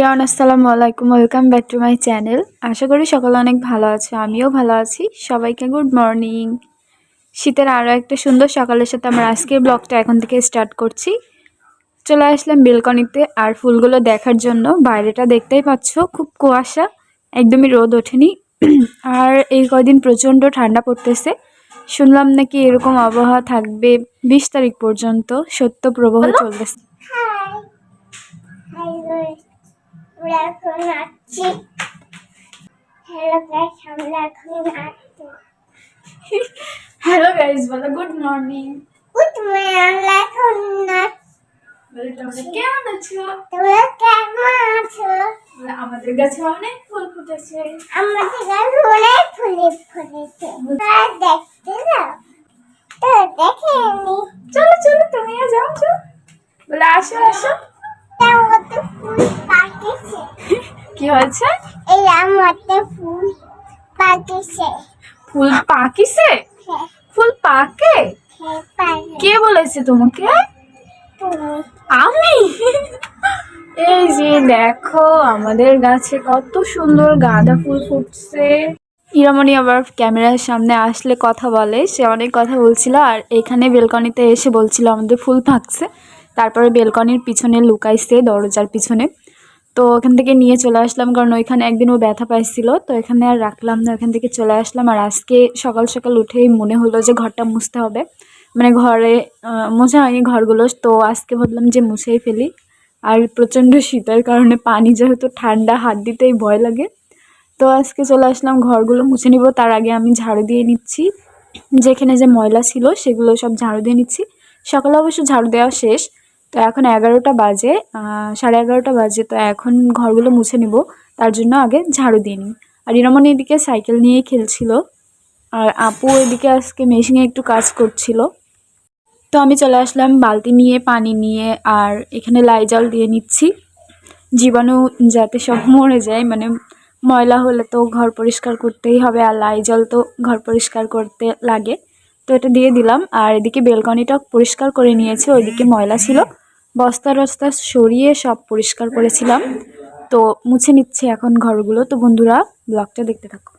Everyone আসসালামু আলাইকুম। Welcome back to my channel আশা করি সকলে অনেক ভালো আছে আমিও ভালো আছি। সবাইকে গুড মর্নিং শীতের আরও একটা সুন্দর সকালের সাথে আমার আজকের ব্লগটা এখন থেকে স্টার্ট করছি। চলে আসলাম বেলকনিতে আর ফুলগুলো দেখার জন্য। বাইরেটা দেখতেই পাচ্ছ খুব কুয়াশা একদমই রোদ ওঠেনি। আর এই কয়দিন প্রচণ্ড ঠান্ডা পড়তেছে। শুনলাম নাকি এরকম আবহাওয়া থাকবে বিশ তারিখ পর্যন্ত সত্য প্রবাহ চলতেছে। আমরা এখন আসছি হ্যালো গাইস আমরা এখন আসছি হ্যালো গাইজ বলো গুড মর্নিং গুড মর্নিং আমরা এখন আসছি কেমন আছো? তোমরা কেমন আছো? আমাদের গাছে অনেক ফুল ফুটেছে। আমাদের গাছ অনেক ফুলে তোমরা দেখতে দাও। তো দেখে চলো চলো তুমিও যাও চলো বলে আসো আসো। কি হয়েছে? এই মতো ফুল পাকেছে। ফুল পাকিছে? হ্যাঁ। ফুল পাকে? হ্যাঁ পাকে। কে বলেছে তোমাকে? তুমি। আমি? এই যে দেখো আমাদের গাছে কত সুন্দর গাঁদা ফুল ফুটছে। ইরামণি আবার ক্যামেরার সামনে আসলে কথা বলে। সে অনেক কথা বলছিল আর এখানে বেলকনিতে এসে বলছিল আমাদের ফুল থাকছে তারপরে বেলকনির পিছনে লুকাইছে, দরজার পিছনে। তো ওখান থেকে নিয়ে চলে আসলাম কারণ ওইখানে একদিন ও ব্যথা পাইছিল। তো এখানে আর রাখলাম না, ওখান থেকে চলে আসলাম। আর আজকে সকাল সকাল উঠেই মনে হলো যে ঘরটা মুছতে হবে। মানে ঘরে মোছা হয়নি ঘরগুলো। তো আজকে ভাবলাম যে মুছেই ফেলি। আর প্রচণ্ড শীতের কারণে পানি যেহেতু ঠান্ডা, হাত দিতেই ভয় লাগে। তো আজকে চলে আসলাম, ঘরগুলো মুছে নিব। তার আগে আমি ঝাড়ু দিয়ে নিচ্ছি। যেখানে যে ময়লা ছিল সেগুলো সব ঝাড়ু দিয়ে নিচ্ছি। সকালে অবশ্য ঝাড়ু দেওয়া শেষ। তো এখন এগারোটা বাজে সাড়ে এগারোটা বাজে, তো এখন ঘরগুলো মুছে নিব, তার জন্য আগে ঝাড়ু দিয়ে নিই। আর ইরামন এদিকে সাইকেল নিয়ে খেলছিল, আর আপু এদিকে আজকে মেশিনে একটু কাজ করছিল। তো আমি চলে আসলাম বালতি নিয়ে, পানি নিয়ে, আর এখানে লাই জল দিয়ে নিচ্ছি। জীবাণু যাতে সব মরে যায় মানে ময়লা হলে তো ঘর পরিষ্কার করতেই হবে, আর লাই জল তো ঘর পরিষ্কার করতে লাগে। তো এটা দিয়ে দিলাম। আর এদিকে বেলকনিটা পরিষ্কার করে নিয়েছে, ওইদিকে ময়লা ছিল। বস্তা রস্তা সরিয়ে সব পরিষ্কার করেছিলাম। তো মুছে নিচ্ছে এখন ঘরগুলো। তো বন্ধুরা, ব্লগটা দেখতে থাকো।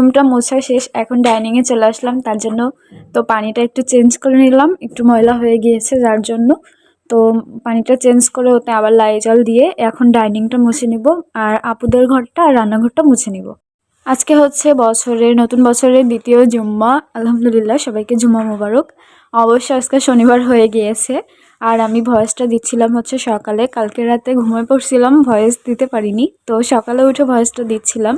রুমটা মোছা শেষ, এখন ডাইনিংয়ে চলে আসলাম, তার জন্য তো পানিটা একটু চেঞ্জ করে নিলাম, একটু ময়লা হয়ে গিয়েছে যার জন্য। তো পানিটা চেঞ্জ করে ওতে আবার লাই জল দিয়ে এখন ডাইনিংটা মুছে নিব, আর আপুদের ঘরটা আর রান্নাঘরটা মুছে নিব। আজকে হচ্ছে বছরের, নতুন বছরের দ্বিতীয় জুম্মা, আলহামদুলিল্লাহ সবাইকে জুম্মা মোবারক। অবশ্য আজকে শনিবার হয়ে গিয়েছে, আর আমি ভয়েসটা দিচ্ছিলাম হচ্ছে সকালে, কালকে রাতে ঘুমিয়ে পড়ছিলাম, ভয়েস দিতে পারিনি, তো সকালে উঠে ভয়েসটা দিচ্ছিলাম।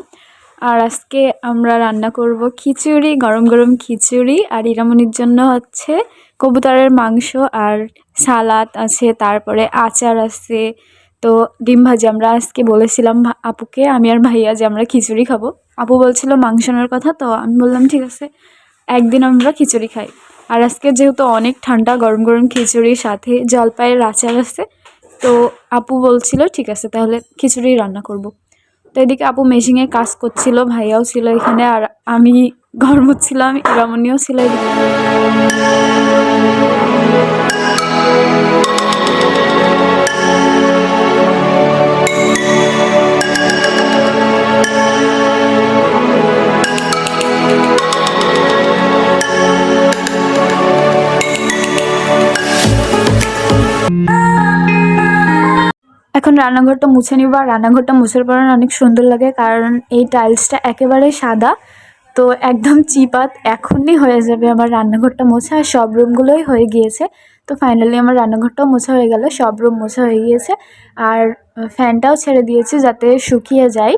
আর আজকে আমরা রান্না করব খিচুড়ি, গরম গরম খিচুড়ি। আর ইরামনির জন্য হচ্ছে কবুতরের মাংস আর সালাদ আছে, তারপরে আচার আছে। তো ডিম ভাজি আমরা আজকে বলেছিলাম আপুকে, আমি আর ভাইয়া যে আমরা খিচুড়ি খাব। আপু বলছিল মাংস আনার কথা, তো আমি বললাম, ঠিক আছে, একদিন আমরা খিচুড়ি খাই। আর আজকে যেহেতু অনেক ঠান্ডা, গরম গরম খিচুড়ির সাথে জলপাইয়ের আচার আছে, তো আপু বলছিল, ঠিক আছে, তাহলে খিচুড়ি রান্না করব। তো এদিকে আপু মেশিংয়ে কাজ করছিল, ভাইয়াও ছিল এখানে, আর আমি ঘর মুছছিলাম রমণীও ছিল এদিকে। এখন রান্নাঘরটা মুছে নিব। আর রান্নাঘরটা মুছার পর অনেক সুন্দর লাগে, কারণ এই টাইলসটা একেবারে সাদা। তো একদম চিপাত এখনই হয়ে যাবে আমার রান্নাঘরটা মোছা, আর সব রুমগুলোই হয়ে গিয়েছে। তো ফাইনালি আমার রান্নাঘরটাও মোছা হয়ে গেল, সব রুম মোছা হয়ে গিয়েছে। আর ফ্যানটাও ছেড়ে দিয়েছি যাতে শুকিয়ে যায়।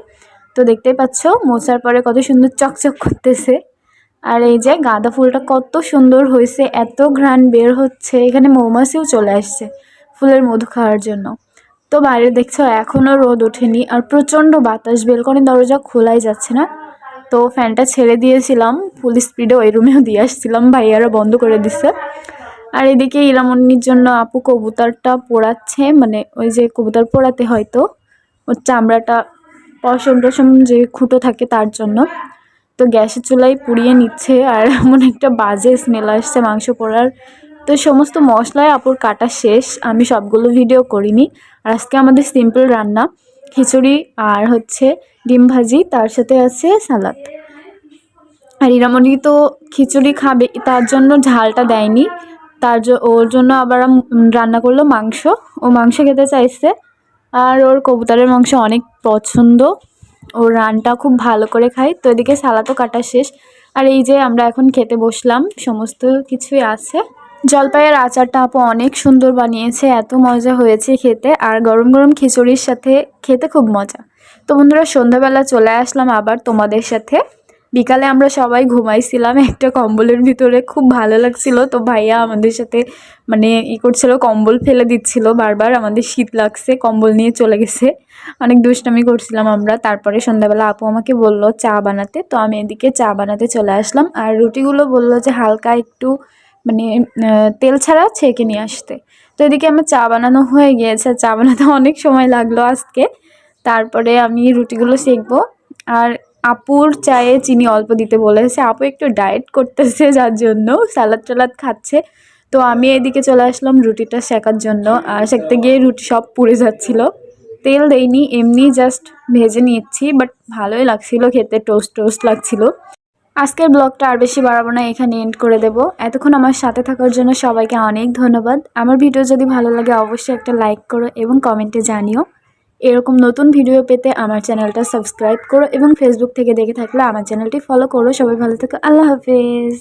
তো দেখতেই পাচ্ছ, মোছার পরে কত সুন্দর চকচক করতেছে। আর এই যে গাঁদা ফুলটা কত সুন্দর হয়েছে, এত ঘ্রাণ বের হচ্ছে। এখানে মৌমাছিও চলে আসছে ফুলের মধু খাওয়ার জন্য। তো বাইরে দেখছ এখনও রোদ ওঠেনি আর প্রচণ্ড বাতাস, বেলকনি দরজা খোলাই যাচ্ছে না। তো ফ্যানটা ছেড়ে দিয়েছিলাম ফুল স্পিডে ওই রুমেও দিয়ে আসছিলাম ভাইয়ারা বন্ধ করে দিছে। আর এদিকে ইরামনির জন্য আপু কবুতরটা পোড়াচ্ছে মানে ওই যে কবুতর পোড়াতে হয়তো, ওর চামড়াটা পশম টসম যে খুঁটো থাকে তার জন্য। তো গ্যাসের চুলায় পুড়িয়ে নিচ্ছে আর এমন একটা বাজে স্মেল আসছে মাংস পোড়ার। তো সমস্ত মশলায় আপুর কাটা শেষ, আমি সবগুলো ভিডিও করিনি। আর আজকে আমাদের সিম্পল রান্না, খিচুড়ি আর হচ্ছে ডিম ভাজি, তার সাথে আছে সালাদ। আর ইরামণি তো খিচুড়ি খাবে, তার জন্য ঝালটা দেয়নি। তার ওর জন্য আবার রান্না করল মাংস। ও মাংস খেতে চাইছে। আর ওর কবুতরের মাংস অনেক পছন্দ। ওর রানটা খুব ভালো করে খায়। তো এদিকে সালাদও কাটা শেষ। আর এই যে আমরা এখন খেতে বসলাম, সমস্ত কিছুই আছে। জলপাইয়ের আচারটা আপু অনেক সুন্দর বানিয়েছে, এত মজা হয়েছে খেতে আর গরম গরম খিচুড়ির সাথে খেতে খুব মজা। তো বন্ধুরা, সন্ধ্যাবেলা চলে আসলাম আবার তোমাদের সাথে। বিকালে আমরা সবাই ঘুমাইছিলাম একটা কম্বলের ভিতরে, খুব ভালো লাগছিল। তো ভাইয়া আমাদের সাথে মানে ই করছিল, কম্বল ফেলে দিচ্ছিল, বারবার আমাদের শীত লাগছে, কম্বল নিয়ে চলে গেছে। অনেক দুষ্টামি করছিলাম আমরা। তারপরে সন্ধ্যাবেলা আপু আমাকে বলল চা বানাতে। তো আমি এদিকে চা বানাতে চলে আসলাম। আর রুটিগুলো বলল যে হালকা একটু মানে তেল ছাড়া ছেঁকে নিয়ে আসতে। তো এদিকে আমার চা বানানো হয়ে গিয়েছে। চা বানাতে অনেক সময় লাগল আজকে। তারপরে আমি রুটিগুলো সেঁকবো আর আপুর চায়ে চিনি অল্প দিতে বলেছে। আপু একটু ডায়েট করতেছে, যার জন্য স্যালাদ টালাদ খাচ্ছে। তো আমি এদিকে চলে আসলাম রুটিটা শেখার জন্য। আর সেঁকতে গিয়ে রুটি সব পুড়ে যাচ্ছিল। তেল দেইনি, এমনি জাস্ট ভেজে নিচ্ছি বাট ভালোই লাগছিল খেতে টোস্ট টোস্ট লাগছিল। আজকের ব্লগটা আর বেশি বাড়াবো না, এখানে এন্ড করে দেব। এতক্ষণ আমার সাথে থাকার জন্য সবাইকে অনেক ধন্যবাদ। আমার ভিডিও যদি ভালো লাগে, অবশ্যই একটা লাইক করো এবং কমেন্টে জানিও। এরকম নতুন ভিডিও পেতে আমার চ্যানেলটা সাবস্ক্রাইব করো এবং ফেসবুক থেকে দেখে থাকলে আমার চ্যানেলটি ফলো করো। সবাই ভালো থেকো। আল্লাহ হাফেজ।